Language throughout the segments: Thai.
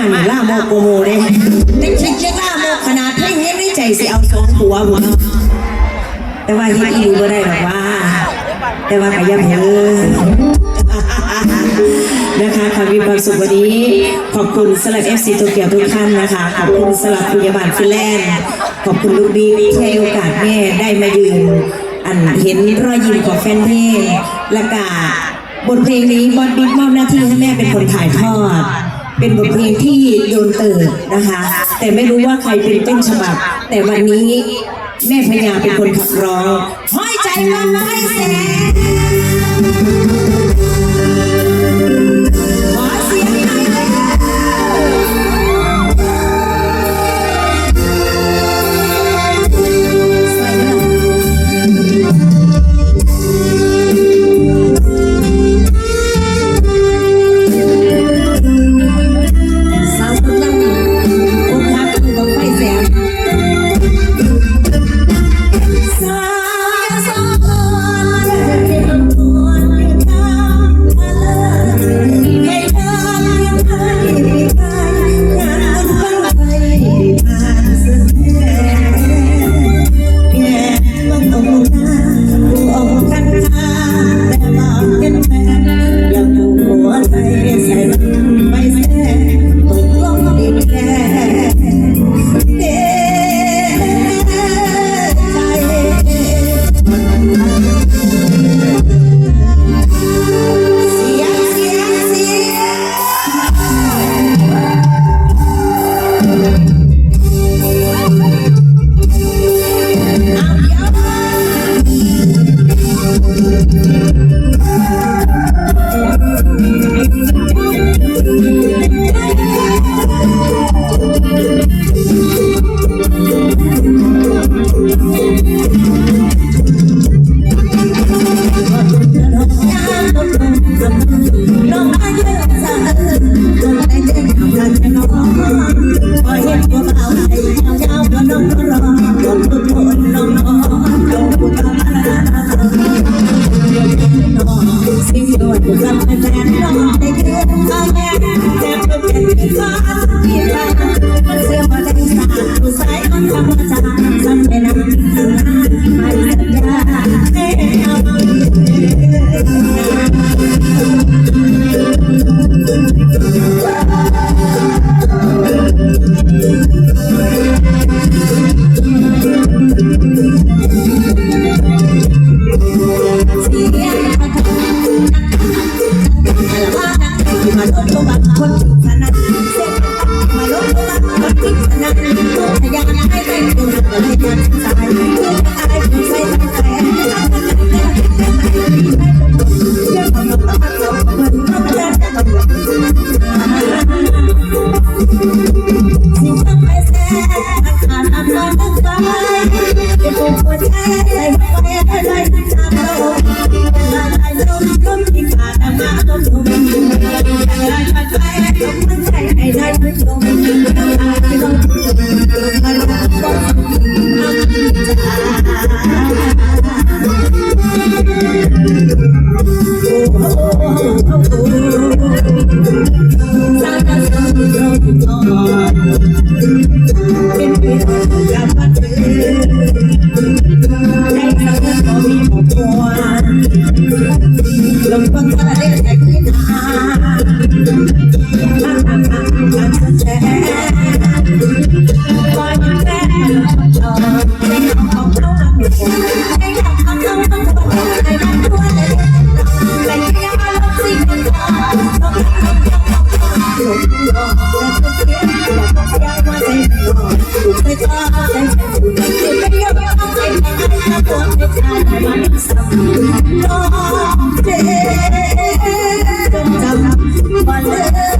านี่ล่าโมกโกโมเด้แต่คิดจะล่าโมกขนาดให้เฮ็ดในใจสิเอาสองหัวหัวแต่ว่าเฮ็ดอีหลีบ่ได้หรอกว่า แต่ว่าขยับเยอะนะคะขอมีความสุขวันนี้ ขอบคุณสลับเอฟซีโตเกียวทุกท่านนะคะ ขอบคุณสลับพยาบาลฟิแลนด์ขอบคุณลูกบีที่ให้โอกาสแม่ได้มายืนอันเห็นรอยยิ้มของแฟนเพลงและกาบทเพลงนี้บอลบิ๊กมอบหน้าที่ให้แม่เป็นคนถ่ายทอด เป็นบทเพลงที่โดนเติบนะคะ แต่ไม่รู้ว่าใครเป็นต้นฉบับ แต่วันนี้แม่พญาเป็นคนขับร้องห้อยใจมันไม่แสง องสิ่งที่ว่าจะทำให้แฟนน้องได้เกินมาแม่แต่ก็เป็นฟ้าที่ฟ้ามันเสื่อมมาได้สาผู้สายมันธรรมชาติ ก็เล สา ใช่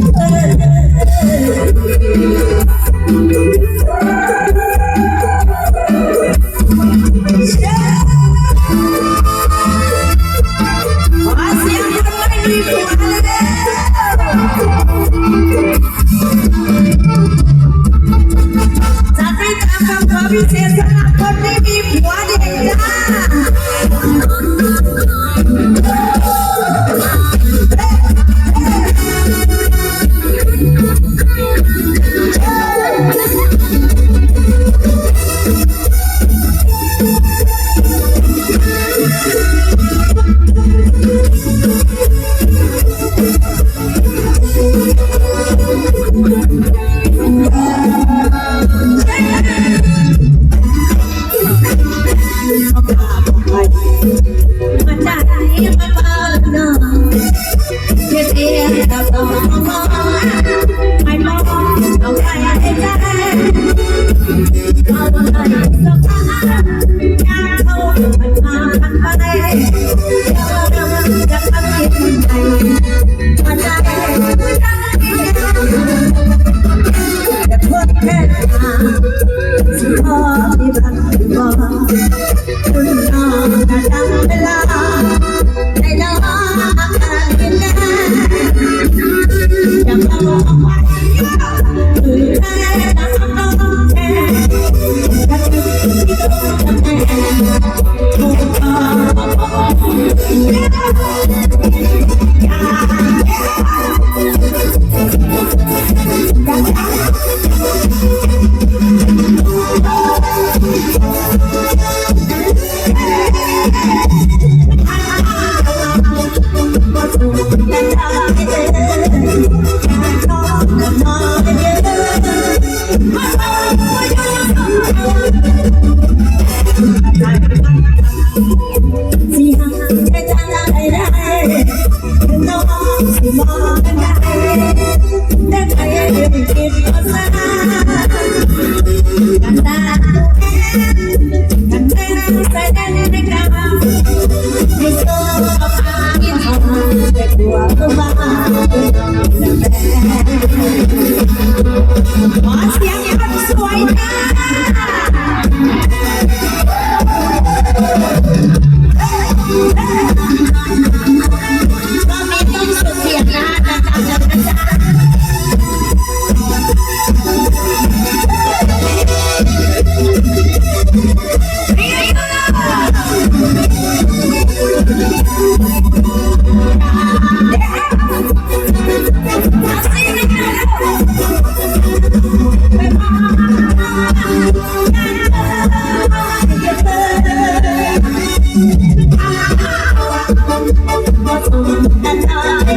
ม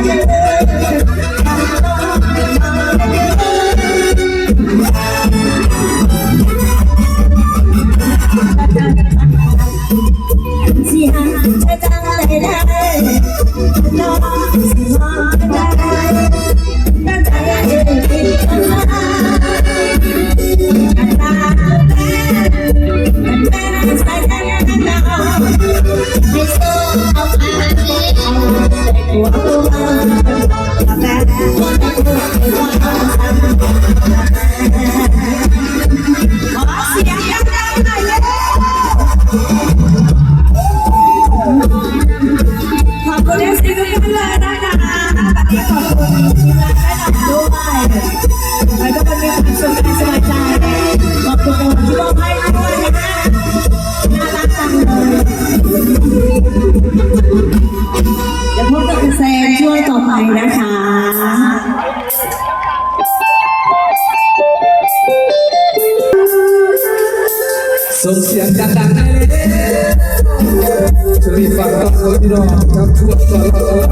yeah. กันเลย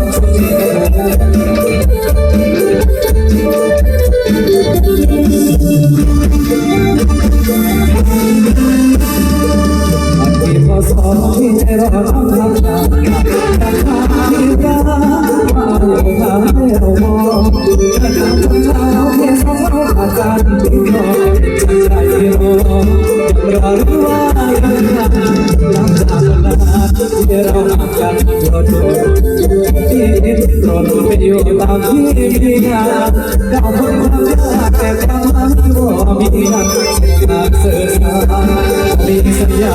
สื่อสารมีสัญญา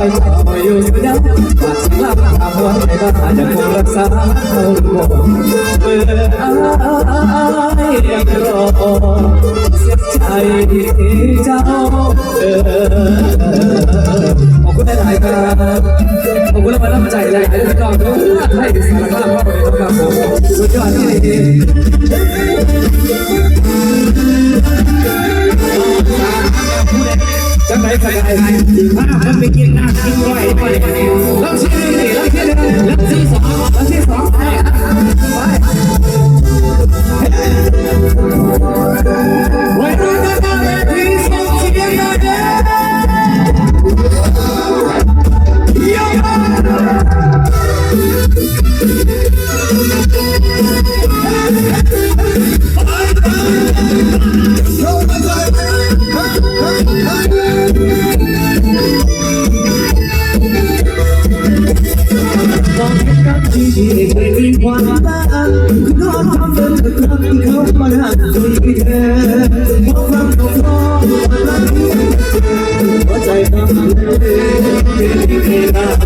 อยคอยอยอยู่สุดยอดฝากฉันรับทำวันในบ้ายังคงรักษาเขาบ่เมื่ออายยังรอเสียใจเจ้าเออขอบคุณหลายๆครับขอบคุณและมาน้ำใจหลายๆพี่น้องทุกท่านให้สารภาพว่าเป็นครับผมสุดยอดที่ ไหนใส่ไอ้มามันไปกินน้ำกินไว้ไปแล้วที่หนึ่งแล้วที่หนึ่งแล้วที่สองแล้วที่สองไปไป When we're not gonna be so together, Yeah. ที่เคย มีความบ้างนอนทำเดินทุกครั้งที่เขามาหักคุยเธอมองฟังเขาฟ้องหัวใจทำเป็นที่เคยรัก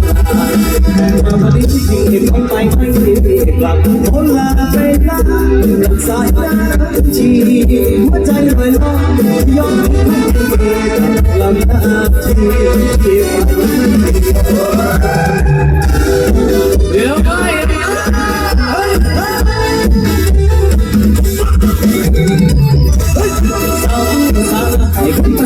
มาวันนี้ที่จริงเห็นเขาไปไม่ได้กลับคนลาไปลารักสายตาจีหัวใจลอยลองยอมให้ Thank you.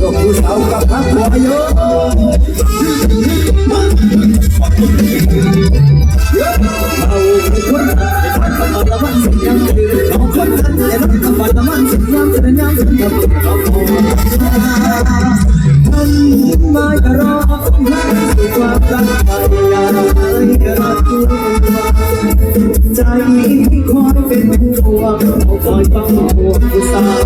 กูสาวกับพักหัวยเาเป็นเป็นคนธรรมดาบ้านสุยอาคนนั้เราธรรมดาบ้านสุดยอดยสุดยอดเราคนไม่รวามตั้งใจใจที่คอยเป็นห่วงคอยเฝ้าห่วงสา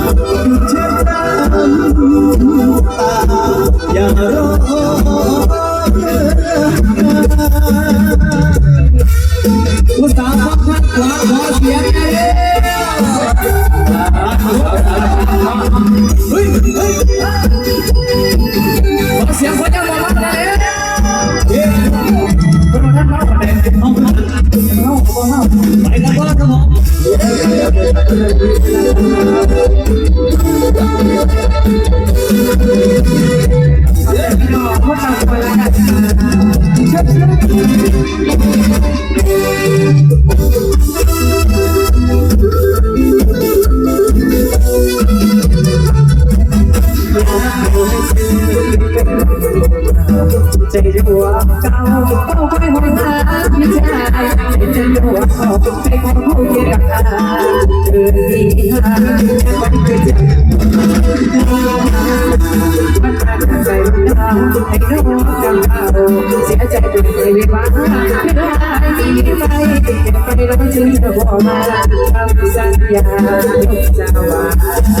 เฮ้ยเฮ้ยเสียงคนยังบอกว่าอะไรเฮ้คนนั้นมาคนไหนเอาเอาเอาไปกันก่อนครับผม ใจหัวเก่าเป้าไปหอยหาไม่ใช่ใจหัวเก่าใจของผู้เกียรติเกิดดีหามันเกิดจากมันขาดใจดาให้น้องจำเอาเสียใจด้วยวิวาไม่ได้มีไปไปแล้วจึงจะบอกมาทำสัญญาจะว่าโด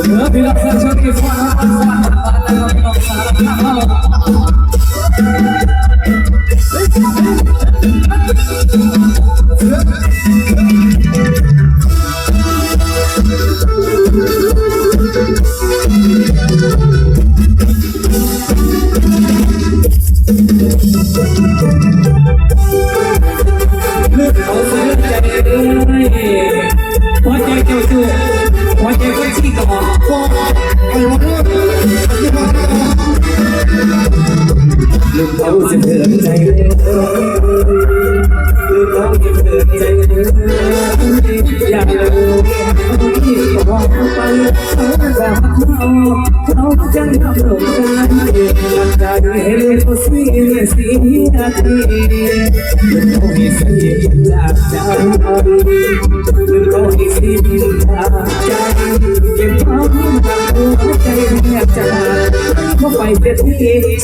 ยังไม่ยอมนะสองคอยหาใจ para que vas a ser amante que tú ay que va a ir que hay esa mala nada se puede ir a usar porque no te quiero decir mañana yo te diré sanya que no พี่รักษาชนที่ฟ้าฟ้าฟ้าฟ้าฟ้าฟ้าเลือกเขาเสียใจเลยหัวใจเจ้าชู้ วะลืมเขาจะเถิดใจลืมเขาจะเถิดใจเลยอยากเขาแบบเขาเขาจะทำหลงกันตั้งใจเลยเขาเสียเสียทีเขามี เสียงจากใจเขามีเสียงจากใจเก็บความรักหัวใจแทบจะขาดเข้าไปเสียที